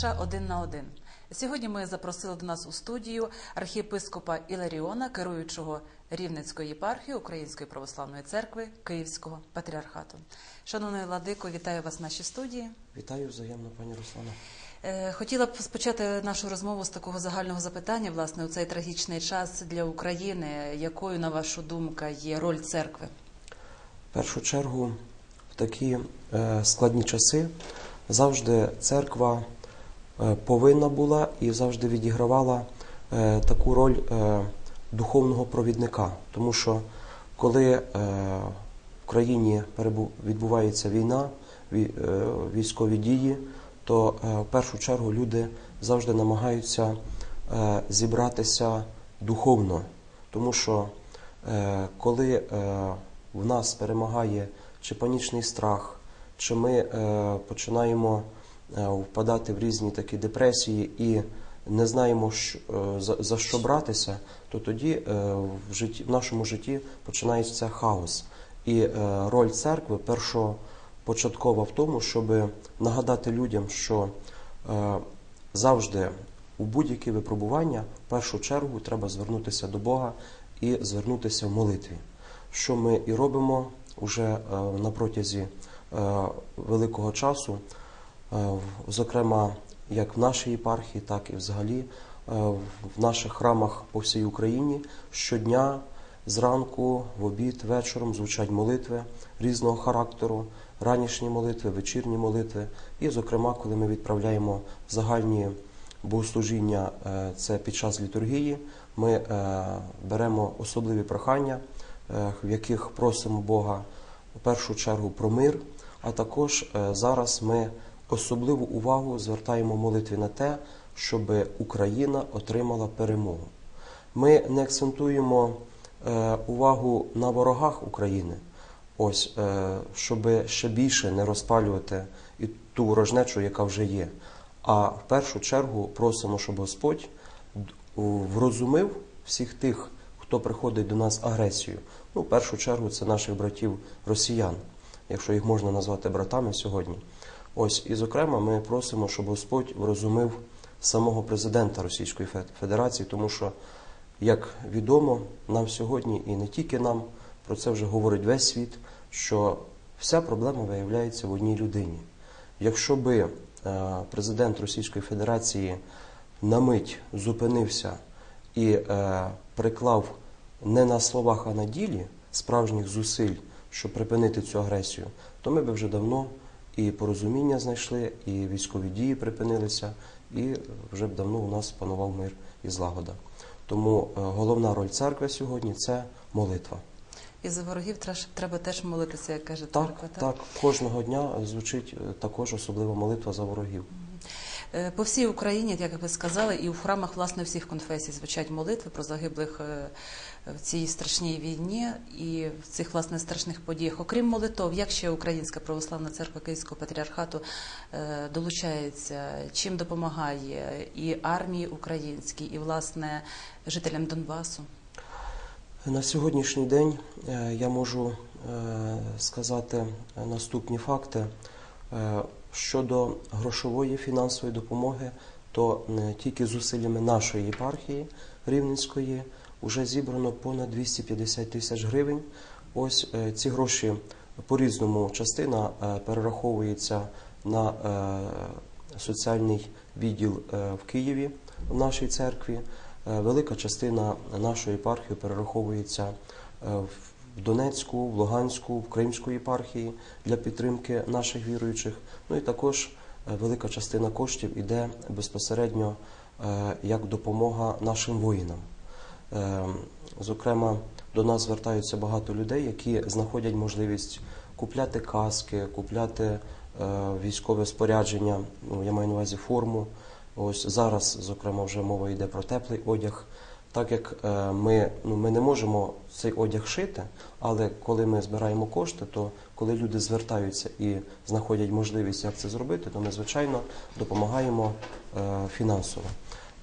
передача один на один. Сьогодні ми запросили до нас у студію архієпископа Іларіона, керуючого Рівненської єпархії Української православної церкви Київського патріархату. Шановний Владико, вітаю вас в нашій студії. Вітаю взаємно, пані Руслана. Е, Хотіла б спочати нашу розмову з такого загального запитання, власне, у цей трагічний час для України. Якою, на вашу думку, є роль церкви? В першу чергу, в такі е, складні часи завжди церква повинна була і завжди відігравала е, таку роль е, духовного провідника. Тому що коли е, в країні відбувається війна, ві- е, військові дії, то е, в першу чергу люди завжди намагаються е, зібратися духовно, тому що е, коли е, в нас перемагає чи панічний страх, чи ми е, починаємо е, впадати в різні такі депресії і не знаємо, е, за, що братися, то тоді е, в, житті, в нашому житті починається хаос. І е, роль церкви першопочаткова в тому, щоб нагадати людям, що е, завжди у будь-які випробування в першу чергу треба звернутися до Бога і звернутися в молитві, що ми і робимо вже е, на протязі е, великого часу, е, зокрема як в нашій єпархії, так і взагалі е, в наших храмах по всій Україні щодня. Зранку, в обід, вечором звучать молитви різного характеру, ранішні молитви, вечірні молитви. І, зокрема, коли ми відправляємо загальні богослужіння, е, це під час літургії, ми е, беремо особливі прохання, е, в яких просимо Бога в першу чергу про мир, а також е, зараз ми особливу увагу звертаємо молитві на те, щоб Україна отримала перемогу. Ми не акцентуємо е, увагу на ворогах України, ось, е, щоб ще більше не розпалювати і ту ворожнечу, яка вже є. А в першу чергу просимо, щоб Господь врозумив всіх тих, хто приходить до нас агресію. Ну, в першу чергу це наших братів росіян, якщо їх можна назвати братами сьогодні. Ось, і зокрема, ми просимо, щоб Господь врозумив самого президента Російської Федерації, тому що, як відомо, нам сьогодні і не тільки нам, про це вже говорить весь світ, що вся проблема виявляється в одній людині. Якщо би е, президент Російської Федерації на мить зупинився і е, приклав не на словах, а на ділі справжніх зусиль, щоб припинити цю агресію, то ми б вже давно і порозуміння знайшли, і військові дії припинилися, і вже б давно у нас панував мир і злагода. Тому е, головна роль церкви сьогодні це молитва. І за ворогів треба теж молитися, як каже Так, церква. так, кожного дня звучить е, також особлива молитва за ворогів. Е, По всій Україні, як ви сказали, і в храмах власне всіх конфесій звучать молитви про загиблих е, в цій страшній війні і в цих власне страшних подіях. Окрім молитов, як ще Українська православна церква Київського патріархату е, долучається, чим допомагає і армії українській, і власне жителям Донбасу. На сьогоднішній день я можу сказати наступні факти. Щодо грошової фінансової допомоги, то тільки зусиллями нашої єпархії Рівненської вже зібрано понад 250 тисяч гривень. Ось е, ці гроші по-різному частина е, перераховується на е, соціальний відділ в Києві в нашій церкві. Велика частина нашої єпархії перераховується е, в Донецьку, в Луганську, в Кримську єпархії для підтримки наших віруючих. Ну і також е, велика частина коштів іде безпосередньо е, як допомога нашим воїнам. Е, Зокрема, до нас звертаються багато людей, які знаходять можливість купляти каски, купляти військове спорядження. Ну, я маю на увазі форму. Ось зараз, зокрема, вже мова йде про теплий одяг. Так як е, ми, ну, ми не можемо цей одяг шити, але коли ми збираємо кошти, то коли люди звертаються і знаходять можливість, як це зробити, то ми, звичайно, допомагаємо е, фінансово.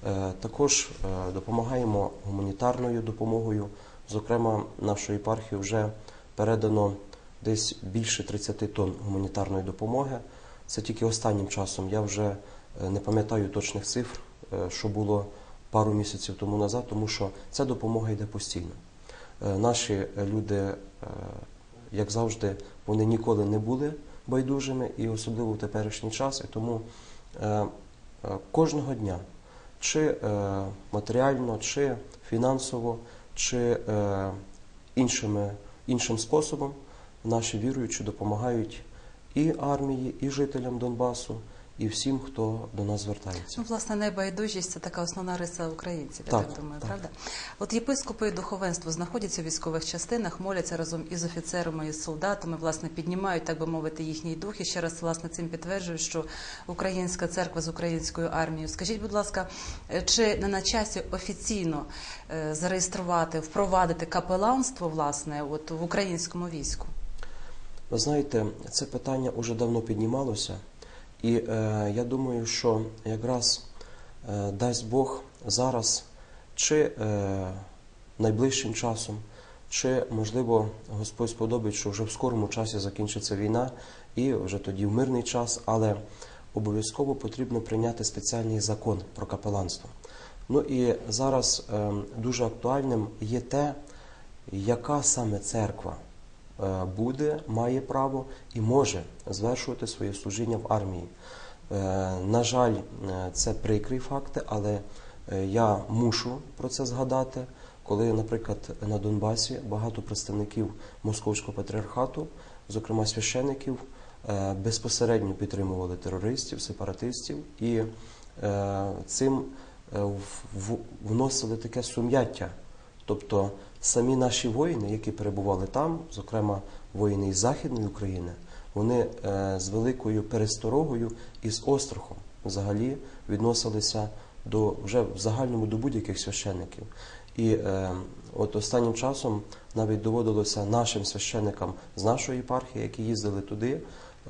Е, Також допомагаємо гуманітарною допомогою. Зокрема, нашою єпархію вже передано десь більше 30 тонн гуманітарної допомоги. Це тільки останнім часом. Я вже не пам'ятаю точних цифр, що було пару місяців тому назад, тому що ця допомога йде постійно. Е, Наші е, люди, е, як завжди, вони ніколи не були байдужими, і особливо в теперішній час. І тому кожного дня, чи матеріально, чи фінансово, чи іншими, іншим способом, наші віруючі допомагають і армії, і жителям Донбасу, і всім, хто до нас звертається. Ну, власне, небайдужість це така основна риса українців, я Так, так, думаю, так. правда? От єпископи і духовенство знаходяться в військових частинах, моляться разом із офіцерами і солдатами, власне, піднімають, так би мовити, їхній дух. І ще раз власне цим підтверджую, що українська церква з українською армією. Скажіть, будь ласка, е, чи не на часі офіційно е, зареєструвати, впровадити капеланство власне от в українському війську? Ви знаєте, це питання уже давно піднімалося, і е, я думаю, що якраз е, дасть Бог зараз, чи е, найближчим часом, чи можливо Господь сподобить, що вже в скорому часі закінчиться війна, і вже тоді в мирний час, але обов'язково потрібно прийняти спеціальний закон про капеланство. Ну і зараз е, дуже актуальним є те, яка саме церква буде, має право і може звершувати своє служіння в армії. Е, На жаль, е, це прикрий факт, але е, я мушу про це згадати, коли, наприклад, на Донбасі багато представників Московського патріархату, зокрема священиків, е, безпосередньо підтримували терористів, сепаратистів і е, цим е, вносили таке сум'яття. Тобто самі наші воїни, які перебували там, зокрема воїни із Західної України, вони е, з великою пересторогою і з острахом взагалі відносилися до вже в загальному до будь-яких священників. І е, от останнім часом навіть доводилося нашим священникам з нашої єпархії, які їздили туди,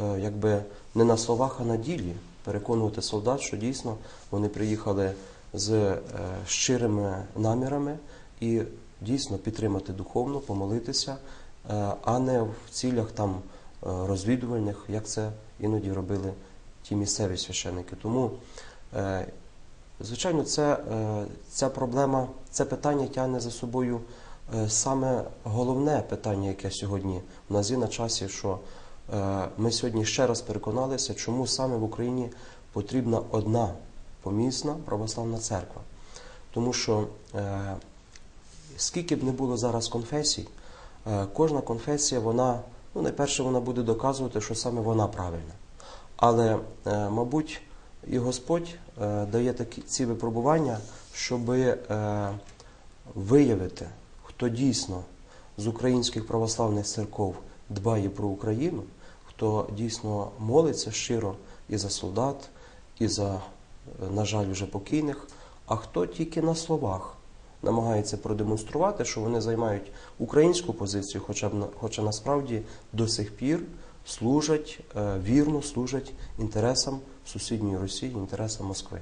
е, якби не на словах, а на ділі переконувати солдат, що дійсно вони приїхали з е, щирими намірами і дійсно підтримати духовно, помолитися, е, а не в цілях там е, розвідувальних, як це іноді робили ті місцеві священники. Тому, е, звичайно, це, ця проблема, це питання тягне за собою саме головне питання, яке сьогодні в нас є на часі, що ми сьогодні ще раз переконалися, чому саме в Україні потрібна одна помісна православна церква. Тому що скільки б не було зараз конфесій, е, кожна конфесія, вона, ну, найперше, вона буде доказувати, що саме вона правильна. Але, е, мабуть, і Господь е, дає такі ці випробування, щоб виявити, хто дійсно з українських православних церков дбає про Україну, хто дійсно молиться щиро і за солдат, і за, на жаль, вже покійних, а хто тільки на словах намагається продемонструвати, що вони займають українську позицію, хоча б хоча насправді до сих пір служать е, вірно, служать інтересам сусідньої Росії, інтересам Москви.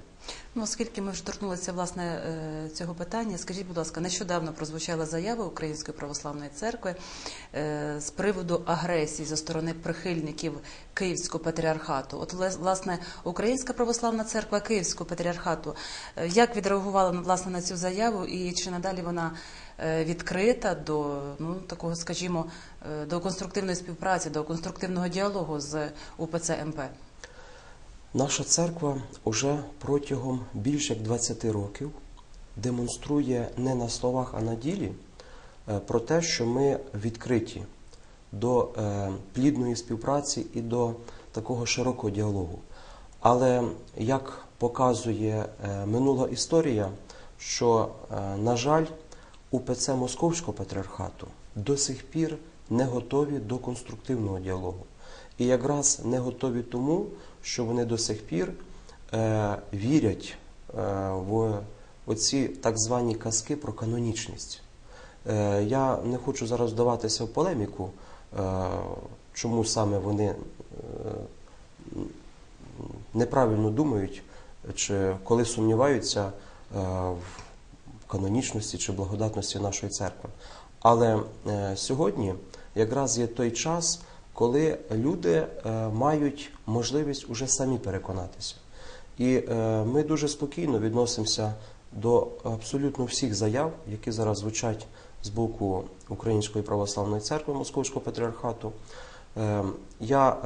Ну, оскільки ми вже торкнулися власне е, цього питання, скажіть, будь ласка, нещодавно прозвучала заява Української православної церкви е, з приводу агресії зі сторони прихильників Київського патріархату. От власне Українська православна церква Київського патріархату е, як відреагувала власне на цю заяву, і чи надалі вона відкрита до ну такого, скажімо, до конструктивної співпраці, до конструктивного діалогу з УПЦ МП? Наша церква уже протягом більше як 20 років демонструє не на словах, а на ділі е, про те, що ми відкриті до е, плідної співпраці і до такого широкого діалогу. Але як показує е, минула історія, що, на жаль, УПЦ Московського патріархату до сих пір не готові до конструктивного діалогу. І якраз не готові тому, що вони до сих пір е, вірять е, в оці так звані казки про канонічність. Е, я не хочу зараз вдаватися в полеміку, е, чому саме вони е, неправильно думають, чи коли сумніваються е, в канонічності чи благодатності нашої церкви. Але е, сьогодні якраз є той час, коли люди е, мають можливість уже самі переконатися. І е, ми дуже спокійно відносимося до абсолютно всіх заяв, які зараз звучать з боку Української православної церкви Московського патріархату. Е, Я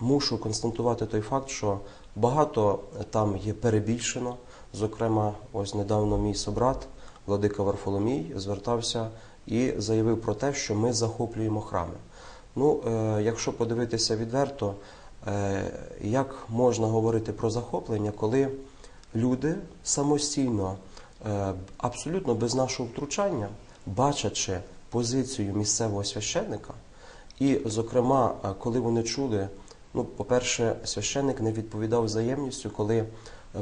мушу констатувати той факт, що багато там є перебільшено. Зокрема, ось недавно мій собрат, владика Варфоломій, звертався і заявив про те, що ми захоплюємо храми. Ну, е, якщо подивитися відверто, е, як можна говорити про захоплення, коли люди самостійно, е, абсолютно без нашого втручання, бачачи позицію місцевого священника, і, зокрема, коли вони чули, ну, по-перше, священник не відповідав взаємністю, коли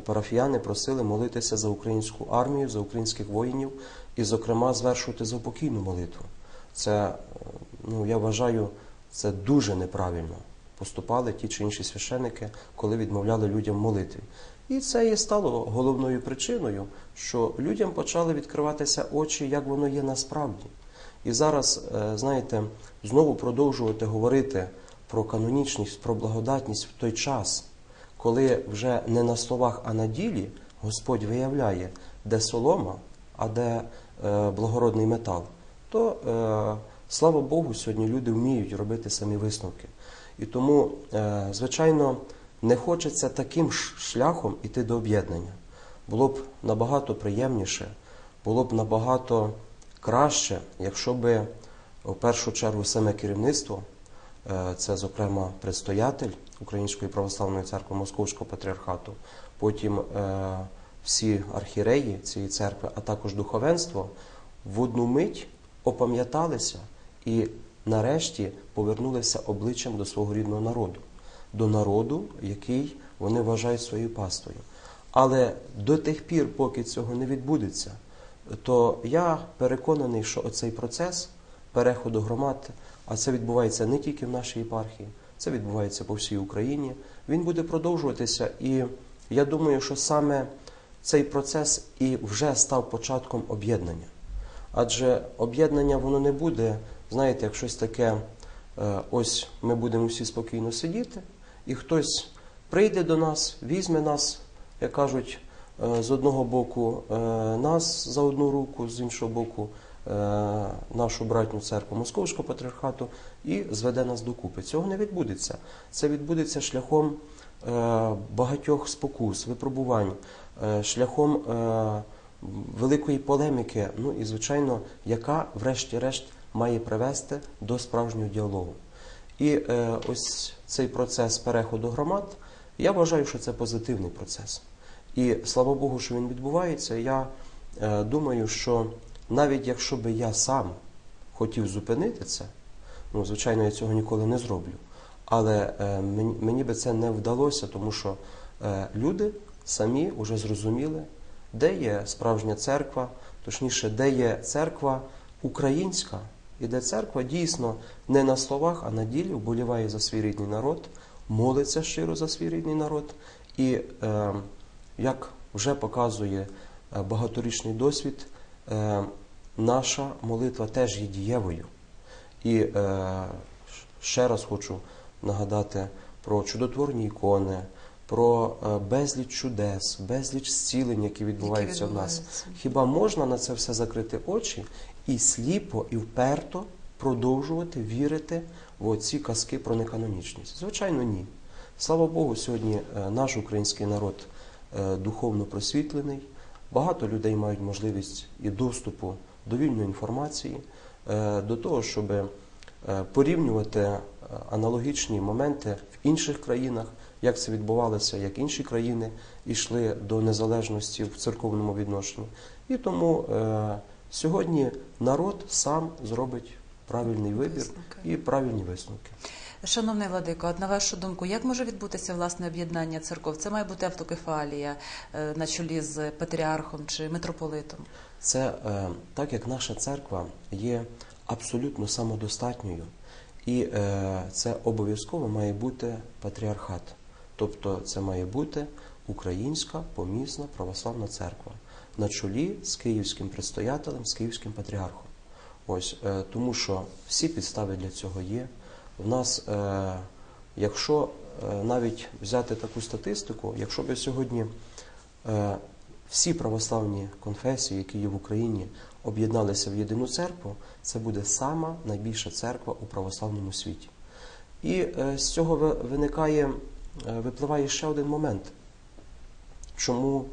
парафіяни просили молитися за українську армію, за українських воїнів і, зокрема, звершувати заупокійну молитву. Це, ну, я вважаю, це дуже неправильно поступали ті чи інші священики, коли відмовляли людям молитві. І це і стало головною причиною, що людям почали відкриватися очі, як воно є насправді. І зараз, е, знаєте, знову продовжувати говорити про канонічність, про благодатність в той час, коли вже не на словах, а на ділі Господь виявляє, де солома, а де е, благородний метал, то е, слава Богу, сьогодні люди вміють робити самі висновки. І тому, е, звичайно, не хочеться таким шляхом іти до об'єднання. Було б набагато приємніше, було б набагато краще, якщо би в першу чергу саме керівництво, е, це, зокрема, предстоятель Української православної церкви Московського патріархату, потім е, всі архіреї цієї церкви, а також духовенство в одну мить опам'яталися і нарешті повернулися обличчям до свого рідного народу, до народу, який вони вважають своєю паствою. Але до тих пір, поки цього не відбудеться, то я переконаний, що оцей процес переходу громад, а це відбувається не тільки в нашій єпархії, це відбувається по всій Україні. Він буде продовжуватися, і я думаю, що саме цей процес і вже став початком об'єднання. Адже об'єднання воно не буде, знаєте, як щось таке, е, ось ми будемо всі спокійно сидіти, і хтось прийде до нас, візьме нас, як кажуть, е, з одного боку е, нас за одну руку, з іншого боку нашу братню церкву Московського патріархату і зведе нас докупи. Цього не відбудеться. Це відбудеться шляхом багатьох спокус, випробувань, шляхом великої полеміки, ну і звичайно, яка, врешті-решт, має привести до справжнього діалогу. І е, ось цей процес переходу громад, я вважаю, що це позитивний процес. І слава Богу, що він відбувається. Я е, думаю, що навіть якщо би я сам хотів зупинити це, ну, звичайно, я цього ніколи не зроблю. Але е, мені, мені би це не вдалося, тому що е, люди самі вже зрозуміли, де є справжня церква, точніше, де є церква українська, і де церква дійсно не на словах, а на ділі вболіває за свій рідний народ, молиться щиро за свій рідний народ. І е, як вже показує е, багаторічний досвід, е, наша молитва теж є дієвою. І е, ще раз хочу нагадати про чудотворні ікони, про е, безліч чудес, безліч зцілень, які відбуваються в нас. Хіба можна на це все закрити очі і сліпо і вперто продовжувати вірити в оці казки про неканонічність? Звичайно, ні. Слава Богу, сьогодні е, наш український народ е, духовно просвітлений. Багато людей мають можливість і доступу до вільної інформації, е, до того, щоб порівнювати аналогічні моменти в інших країнах, як це відбувалося, як інші країни йшли до незалежності в церковному відношенні. І тому сьогодні народ сам зробить правильний вибір Висновки. і правильні висновки. Шановний Владико, от на вашу думку, як може відбутися власне об'єднання церков? Це має бути автокефалія е, на чолі з патріархом чи митрополитом? Це е, так як наша церква є абсолютно самодостатньою, і е, це обов'язково має бути патріархат. Тобто це має бути Українська помісна православна церква на чолі з київським предстоятелем, з київським патріархом. Ось е, тому, що всі підстави для цього є. В нас, е, якщо е, навіть взяти таку статистику, якщо б сьогодні всі православні конфесії, які є в Україні, об'єдналися в єдину церкву, це буде сама найбільша церква у православному світі. І з цього виникає, випливає ще один момент, чому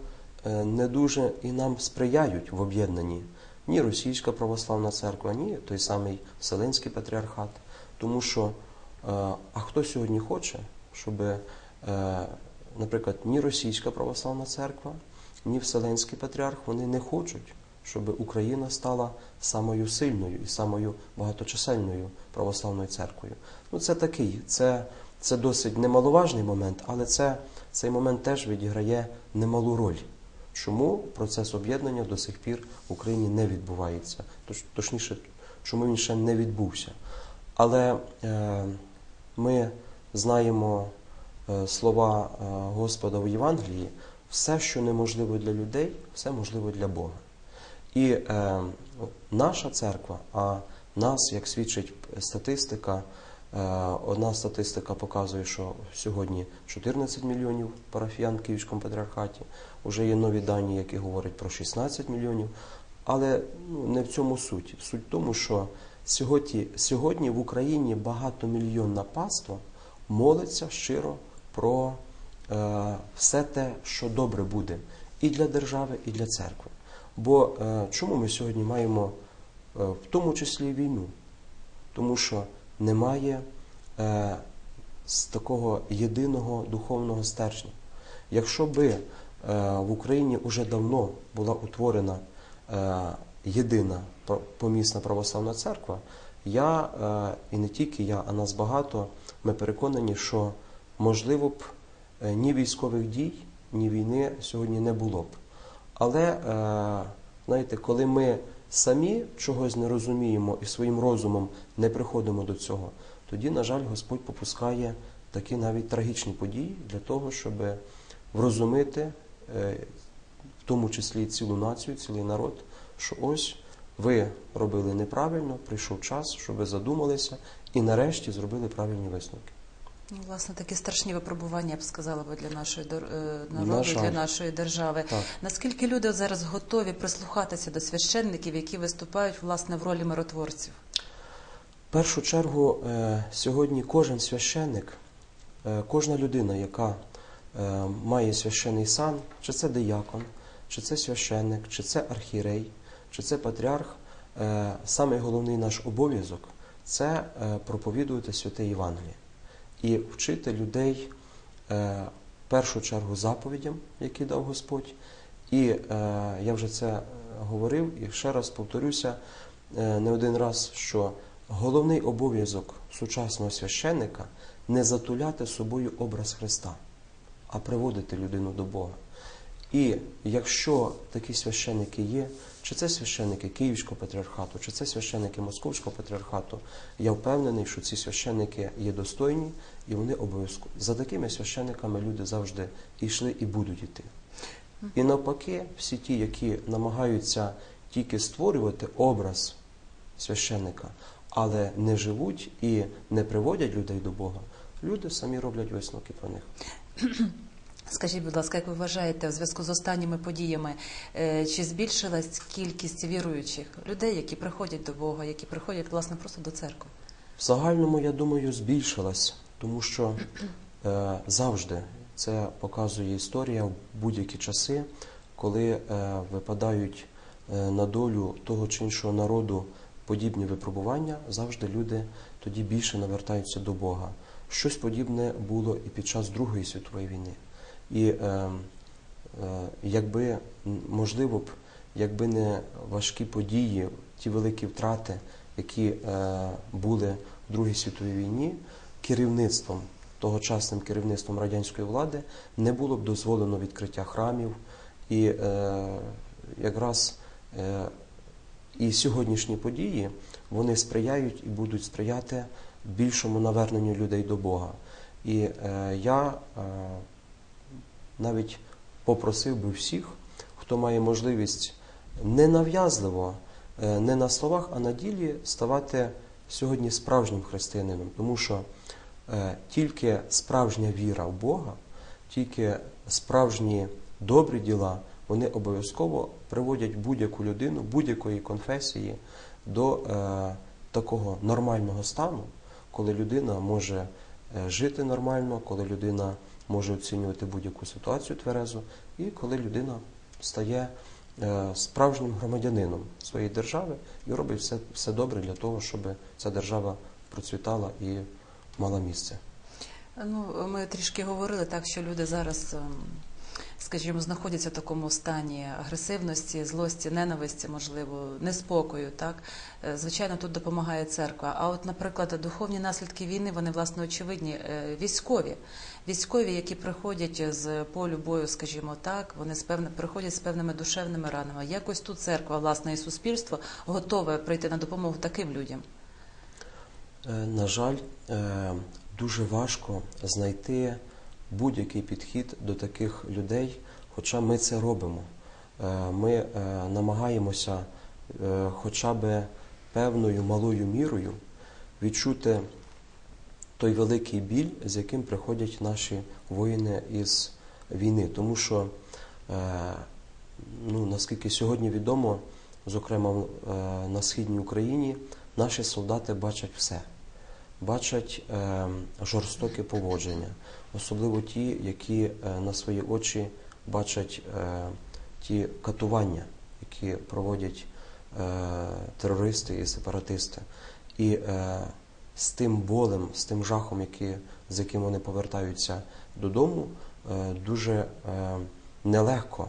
не дуже і нам сприяють в об'єднанні ні Російська православна церква, ні той самий Вселенський патріархат. Тому що, е, а хто сьогодні хоче, щоб, е, наприклад, ні Російська православна церква, ні Вселенський патріарх вони не хочуть, щоб Україна стала самою сильною і самою багаточисельною православною церквою. Ну, це такий, це, це досить немаловажний момент, але це, цей момент теж відіграє немалу роль. Чому процес об'єднання до сих пір в Україні не відбувається? Точніше, чому він ще не відбувся? Але е, ми знаємо е, слова е, Господа в Євангелії: все, що неможливо для людей, все можливо для Бога. І е, наша церква, а нас, як свідчить статистика, одна статистика показує, що сьогодні 14 мільйонів парафіян в Київському патріархаті, вже є нові дані, які говорять про 16 мільйонів. Але ну, не в цьому суть. Суть в тому, що сьогодні, сьогодні в Україні багатомільйонна паства молиться щиро про е, все те, що добре буде і для держави, і для церкви. Бо е, чому ми сьогодні маємо е, в тому числі війну? Тому що немає е, з такого єдиного духовного стержня. Якщо би е, в Україні вже давно була утворена е, єдина помісна православна церква, я е, і не тільки я, а нас багато, ми переконані, що можливо б е, ні військових дій, ні війни сьогодні не було б. Але е, знаєте, коли ми самі чогось не розуміємо і своїм розумом не приходимо до цього, тоді, на жаль, Господь попускає такі навіть трагічні події для того, щоб врозумити, е, в тому числі цілу націю, цілий народ, що ось ви робили неправильно, прийшов час, щоб ви задумалися і нарешті зробили правильні висновки. Ну, власне, такі страшні випробування, я б сказала би, для нашої е, народу, жаль. для нашої держави. Так. Наскільки люди зараз готові прислухатися до священників, які виступають власне в ролі миротворців? В першу чергу е, сьогодні кожен священник, е, кожна людина, яка має священний сан, чи це диякон, чи це священник, чи це архієрей, чи це патріарх, самий головний наш обов'язок це проповідувати святе Євангеліє і вчити людей е, в першу чергу заповідям, які дав Господь. І е, я вже це говорив і ще раз повторюся е, не один раз, що головний обов'язок сучасного священника не затуляти собою образ Христа, а приводити людину до Бога. І якщо такі священники є, чи це священники Київського патріархату, чи це священики Московського патріархату, я впевнений, що ці священики є достойні і вони обов'язково. За такими священниками люди завжди йшли і будуть йти. І навпаки, всі ті, які намагаються тільки створювати образ священника, але не живуть і не приводять людей до Бога, люди самі роблять висновки про них. Скажіть, будь ласка, як ви вважаєте, в зв'язку з останніми подіями, е, чи збільшилась кількість віруючих людей, які приходять до Бога, які приходять власне просто до церкви? В загальному, я думаю, збільшилась, тому що е, завжди це показує історія в будь-які часи, коли е, випадають е, на долю того чи іншого народу подібні випробування, завжди люди тоді більше навертаються до Бога. Щось подібне було і під час Другої світової війни. І е, е, якби можливо б, якби не важкі події, ті великі втрати, які е, були в Другій світовій війні, керівництвом, тогочасним керівництвом радянської влади не було б дозволено відкриття храмів. І е, якраз е, і сьогоднішні події вони сприяють і будуть сприяти більшому наверненню людей до Бога. І е, я е, навіть попросив би всіх, хто має можливість ненав'язливо, е, не на словах, а на ділі ставати сьогодні справжнім християнином. Тому що е, тільки справжня віра в Бога, тільки справжні добрі діла, вони обов'язково приводять будь-яку людину, будь-якої конфесії до е, такого нормального стану, коли людина може жити нормально, коли людина може оцінювати будь-яку ситуацію тверезо, і коли людина стає е, справжнім громадянином своєї держави і робить все, все добре для того, щоб ця держава процвітала і мала місце. Ну, ми трішки говорили так, що люди зараз, ем, скажімо, знаходяться в такому стані агресивності, злості, ненависті, можливо, неспокою. Так, Е, звичайно, тут допомагає церква. А от, наприклад, духовні наслідки війни, вони власне очевидні. Е, Військові, військові, які приходять з полю бою, скажімо так, вони з певне приходять з певними душевними ранами. Якось тут церква, власне, і суспільство готове прийти на допомогу таким людям. Е, На жаль, е, дуже важко знайти будь-який підхід до таких людей, хоча ми це робимо. Е, Ми намагаємося хоча б певною малою мірою відчути той великий біль, з яким приходять наші воїни із війни. Тому що, е, ну, наскільки сьогодні відомо, зокрема е, на східній Україні, наші солдати бачать все. Бачать е, жорстоке поводження, особливо ті, які на свої очі бачать ті катування, які проводять терористи і сепаратисти. І з тим болем, з тим жахом, які, з яким вони повертаються додому, е, дуже е, нелегко,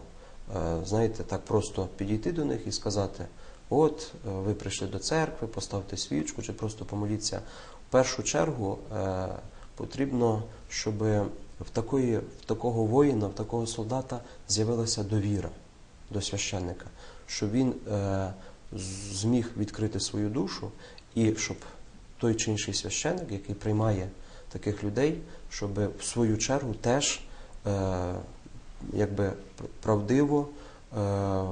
е, знаєте, так просто підійти до них і сказати: от, ви прийшли до церкви, поставте свічку чи просто помоліться. В першу чергу потрібно, щоб в, такої, в такого воїна, в такого солдата з'явилася довіра до священника, щоб він зміг відкрити свою душу і щоб той чи інший священник, який приймає таких людей, щоб в свою чергу теж е, якби правдиво, е,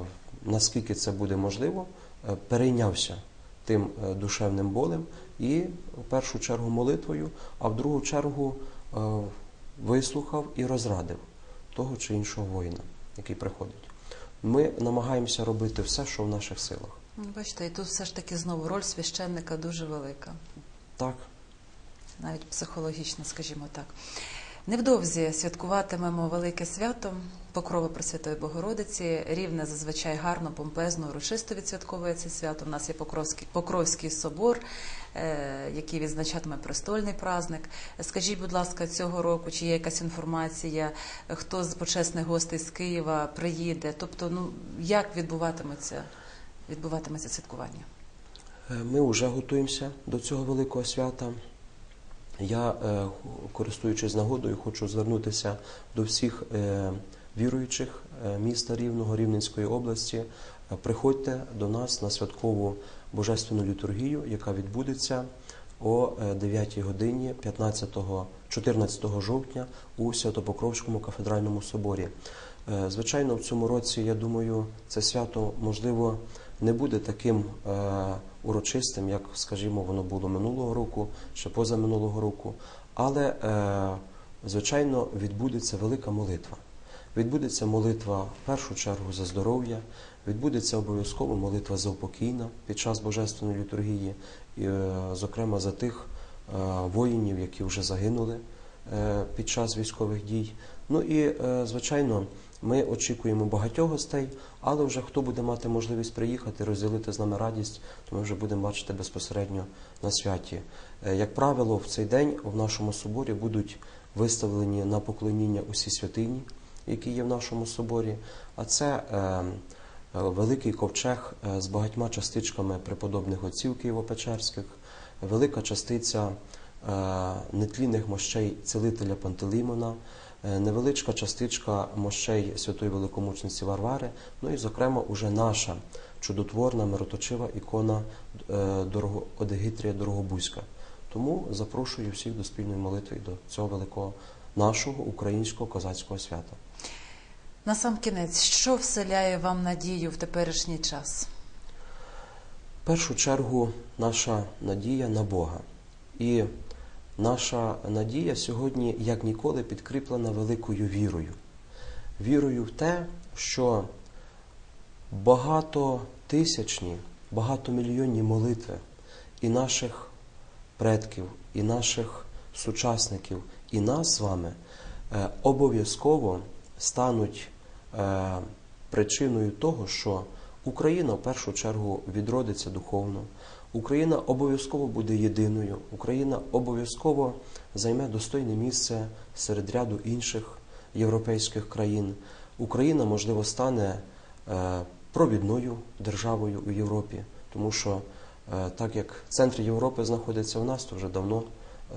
наскільки це буде можливо, е, перейнявся тим е, душевним болем і в першу чергу молитвою, а в другу чергу е, вислухав і розрадив того чи іншого воїна, який приходить. Ми намагаємося робити все, що в наших силах. Ну, Бачите, і тут все ж таки знову роль священника дуже велика. Так, навіть психологічно, скажімо так. Невдовзі святкуватимемо велике свято Покрови Пресвятої Богородиці. Рівне зазвичай гарно, помпезно, урочисто відсвятковує це свято. У нас є Покровський, Покровський собор, е, який відзначатиме престольний праздник. Скажіть, будь ласка, цього року чи є якась інформація, хто з почесних гостей з Києва приїде? Тобто, ну як відбуватиметься, відбуватиметься святкування? Е, Ми вже готуємося до цього великого свята. Я, е, користуючись нагодою, хочу звернутися до всіх е, віруючих міста Рівного, Рівненської області. Приходьте до нас на святкову божественну літургію, яка відбудеться о е, 9 годині 15 14 жовтня у Святопокровському кафедральному соборі. Звичайно, в цьому році, я думаю, це свято можливо не буде таким е, урочистим, як, скажімо, воно було минулого року, ще позаминулого року. Але, е, звичайно, відбудеться велика молитва. Відбудеться молитва в першу чергу за здоров'я, відбудеться обов'язково молитва за упокійна під час Божественної літургії, і, е, зокрема за тих воїнів, які вже загинули під час військових дій. Ну і, звичайно, ми очікуємо багатьох гостей, але вже хто буде мати можливість приїхати, розділити з нами радість, то ми вже будемо бачити безпосередньо на святі. Е, Як правило, в цей день в нашому соборі будуть виставлені на поклоніння усі святині, які є в нашому соборі. А це е, е, великий ковчег е, з багатьма частичками преподобних отців Києво-Печерських, велика частиця е, нетлінних мощей цілителя Пантелеймона, невеличка частичка мощей святої великомучниці Варвари, ну і, зокрема, уже наша чудотворна мироточива ікона е, Дорого- Одегитрія Дорогобузька. Тому запрошую всіх до спільної молитви і до цього великого нашого українського козацького свята. На сам кінець, що вселяє вам надію в теперішній час? В першу чергу наша надія на Бога. І Наша надія сьогодні, як ніколи, підкріплена великою вірою. Вірою в те, що багатотисячні, багатомільйонні молитви і наших предків, і наших сучасників, і нас з вами е, обов'язково стануть е, причиною того, що Україна в першу чергу відродиться духовно, Україна обов'язково буде єдиною, Україна обов'язково займе достойне місце серед ряду інших європейських країн. Україна, можливо, стане е, провідною державою у Європі, тому що е, так як центр Європи знаходиться у нас, то вже давно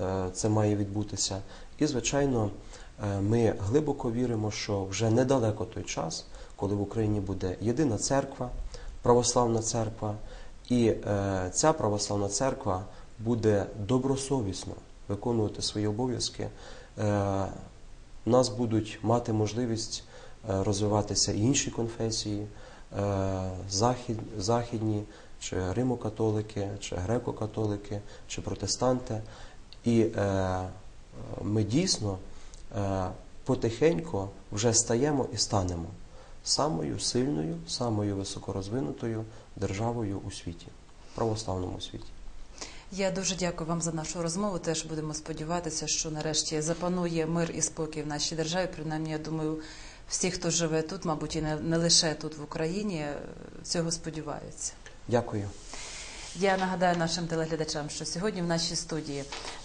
е, це має відбутися. І, звичайно, ми глибоко віримо, що вже недалеко той час, коли в Україні буде єдина церква, православна церква, і е, ця православна церква буде добросовісно виконувати свої обов'язки. Е, нас будуть мати можливість е, розвиватися інші конфесії, е, захід, західні, чи римокатолики, чи греко-католики, чи протестанти. І е, ми дійсно е, потихеньку вже стаємо і станемо самою сильною, самою високорозвинутою державою у світі, православному світі. Я дуже дякую вам за нашу розмову. Теж будемо сподіватися, що нарешті запанує мир і спокій в нашій державі. Принаймні, я думаю, всі, хто живе тут, мабуть, і не, не лише тут в Україні, цього сподіваються. Дякую. Я нагадаю нашим телеглядачам, що сьогодні в нашій студії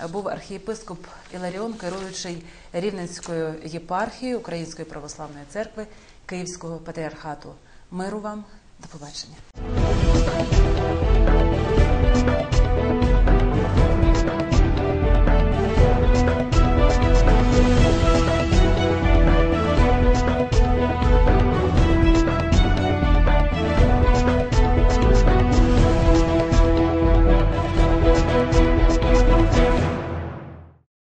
був архієпископ Іларіон, керуючий Рівненською єпархією Української православної церкви Київського патріархату. Миру вам, до побачення.